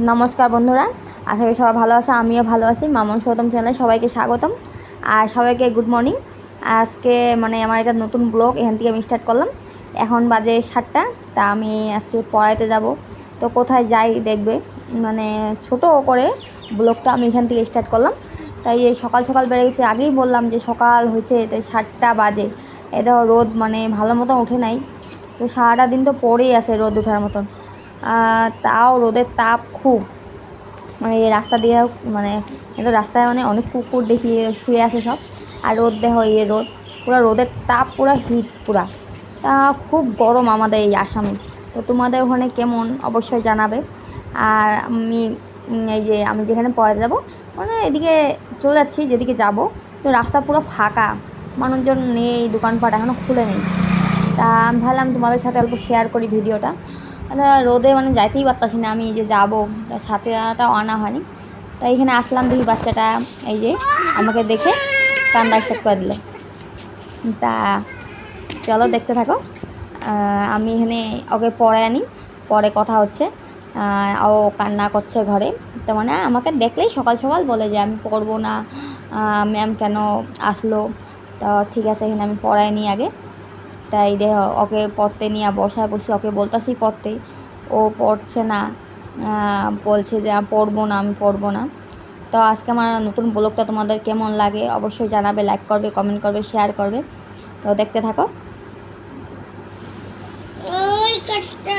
নমস্কার বন্ধুরা, আশা করি সবাই ভালো আছে, আমিও ভালো আছি, মামন সৌতম চ্যানেলে সবাইকে স্বাগতম। আর সবাইকে গুড মর্নিং আজকে মানে আমার এটা নতুন ব্লগ এখান থেকে আমি স্টার্ট করলাম। এখন বাজে সাতটা, তা আমি আজকে পড়াইতে যাব। তো কোথায় যাই দেখবে মানে ছোট করে ব্লগটা আমি এখান থেকে স্টার্ট করলাম। তাই সকাল সকাল বেড়ে গেছে, আগেই বললাম যে সকাল হয়েছে, তাই সাতটা বাজে। এ রোদ মানে ভালো মতো ওঠে নাই। তো সারাটা দিন তো পড়েই আছে রোদ ওঠার মতন। তাও রোদের তাপ খুব। মানে রাস্তা দিয়ে মানে এত রাস্তায় মানে অনেক কুকুর দেখি শুয়ে আছে সব। আর রোদ দেহ এই রোদ, পুরো রোদের তাপ, পুরো হিট পুরা। তা খুব গরম আমাদের এই আসামে। তো তোমাদের ওখানে কেমন? অবশ্যই জানাবে। আর আমি এই যে আমি যেখানে পড়াতে যাব মানে এদিকে চলে যাচ্ছি, যেদিকে যাব। তো রাস্তা পুরো ফাঁকা। মানুষজন নেই, দোকানপাট এখনও খুলে নেই। তা আমি ভাবলাম তোমাদের সাথে অল্প শেয়ার করি ভিডিওটা। রোদে মানে যাইতেই পারতাছি না আমি যে যাব তা সাথেটাও আনা হয়নি। তাই এখানে আসলাম দুই বাচ্চাটা এই যে আমাকে দেখে কান্দা স্টার্ট করে দিল। তা চলো দেখতে থাকো। আমি এখানে ওকে পরে আনি, পরে কথা হচ্ছে। ও কান্না করছে ঘরে। তো মানে আমাকে দেখলেই সকাল সকাল বলে যে আমি পড়ব না। ম্যাম কেন আসলো? তো ঠিক আছে, এখানে আমি পড়াই নি আগে। তাই দেহ ওকে পড়তে নিয়ে বসায় বসে ওকে বলতাছি পড়তে ও পড়ছে না বলছে যে পড়ব না আমি পড়ব না তো আজকে আমার নতুন ব্লগটা তোমাদের কেমন লাগে অবশ্যই জানাবে লাইক করবে কমেন্ট করবে শেয়ার করবে তো দেখতে থাকো ওই কাটতে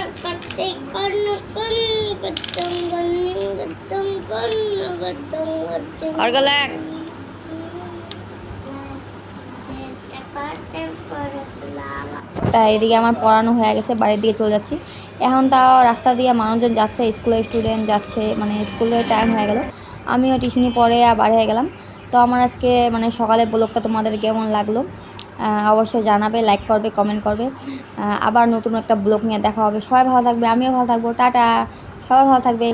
তাই এদিকে আমার পড়ানো হয়ে গেছে, বাড়ির দিকে চলে যাচ্ছি। এখন তাও রাস্তা দিয়ে মানুষজন যাচ্ছে, স্কুলের স্টুডেন্ট যাচ্ছে মানে স্কুলের টাইম হয়ে গেল। আমিও টিউশনি পড়ে আর বাড়ি হয়ে গেলাম। তো আমার আজকে মানে সকালে ব্লগটা তোমাদের কেমন লাগল? অবশ্যই জানাবে লাইক করবে কমেন্ট করবে। আবার নতুন একটা ব্লগ নিয়ে দেখা হবে। সবাই ভালো থাকবে, আমিও ভালো থাকব। টাটা! সবাই ভালো থাকবে।